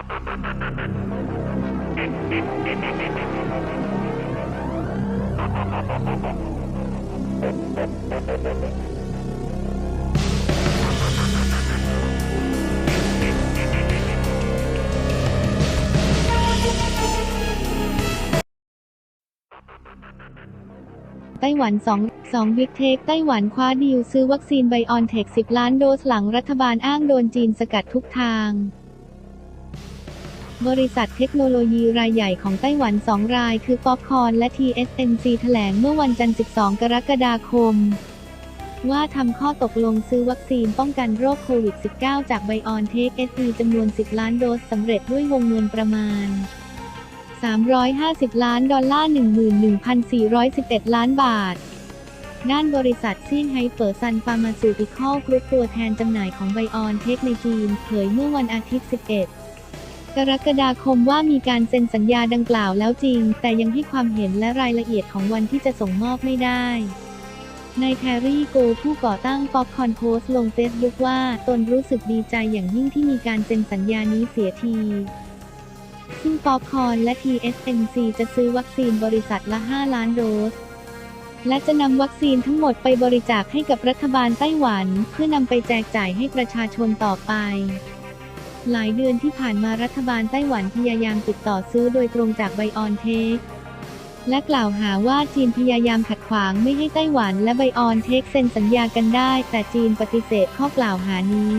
ไต้หวัน2 2บิ๊กเทคไต้หวันคว้าดีลซื้อวัคซีนไบออนเทค 10 ล้านโดสหลังรัฐบาลอ้างโดนจีนสกัดทุกทาง บริษัทเทคโนโลยีรายใหญ่ของไต้หวัน 2 ราย คือป๊อปคอร์นและ TSMC แถลงเมื่อวันจันทร์ 12 กรกฎาคม ว่าทำข้อตกลงซื้อวัคซีนป้องกันโรคโควิด -19 จากไบออนเทค SE จำนวน 10 ล้านโดสสำเร็จด้วยวงเงินประมาณ 350 ล้านดอลลาร์ 11,411 ล้านบาทด้านบริษัทเซี่ยงไฮ้เปิดซันฟาร์มาซูติคอลกรุ๊ปตัวแทนจำหน่ายของไบออนเทคในจีน เผยเมื่อวันอาทิตย์ 11 กรกฎาคมว่ามีการเซ็นสัญญาดังกล่าวแล้วจริง แต่ยังให้ความเห็นและรายละเอียดของวันที่จะส่งมอบไม่ได้นายแครี่โกผู้ก่อตั้งป๊อปคอนโพสลงเฟซบุ๊กว่าตนรู้สึกดีใจอย่างยิ่งที่มีการเซ็นสัญญานี้เสียที ซึ่งป๊อปคอนและ TSMC จะซื้อวัคซีนบริษัทละ 5 ล้านโดส และจะนำวัคซีนทั้งหมดไปบริจาคให้กับรัฐบาลไต้หวัน เพื่อนำไปแจกจ่ายให้ประชาชนต่อไป หลายเดือนที่ผ่านมารัฐบาลไต้หวันพยายามติดต่อซื้อโดยตรงจากไบออนเทค และกล่าวหาว่าจีนพยายามขัดขวางไม่ให้ไต้หวันและไบออนเทคเซ็นสัญญากันได้ แต่จีนปฏิเสธข้อกล่าวหานี้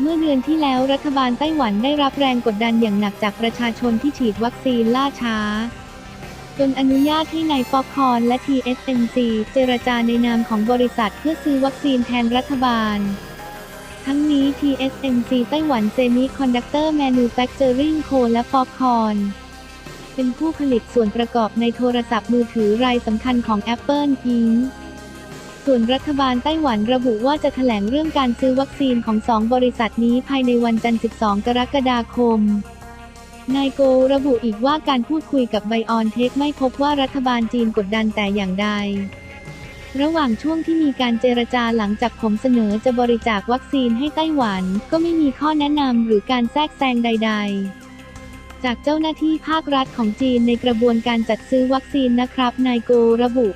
เมื่อเดือนที่แล้วรัฐบาลไต้หวันได้รับแรงกดดันอย่างหนักจากประชาชนที่ฉีดวัคซีนล่าช้า จนอนุญาตให้นายป๊อปคอนและ TSMC เจรจาในนามของบริษัทเพื่อซื้อวัคซีนแทนรัฐบาล ทั้งนี้ TSMC ไต้หวัน Semiconductor Manufacturing Co และป๊อปคอนเป็นผู้ผลิตส่วนประกอบในโทรศัพท์มือถือรายสำคัญของ Apple Inc. ส่วนรัฐบาลไต้หวันระบุว่าจะแถลงเรื่องการซื้อวัคซีนของสองบริษัทนี้ภายในวันจันทร์ 12 กรกฎาคมนายโกระบุอีกว่าการพูดคุยกับไบออนเทคไม่พบว่ารัฐบาลจีนกดดันแต่อย่างใด ระหว่างช่วงที่มีการเจรจาหลังจากผมเสนอจะบริจาควัคซีนให้ไต้หวัน ก็ไม่มีข้อแนะนำหรือการแทรกแซงใด ๆจากเจ้าหน้าที่ภาครัฐของจีนในกระบวนการจัดซื้อวัคซีนนะครับ นายโกระบุ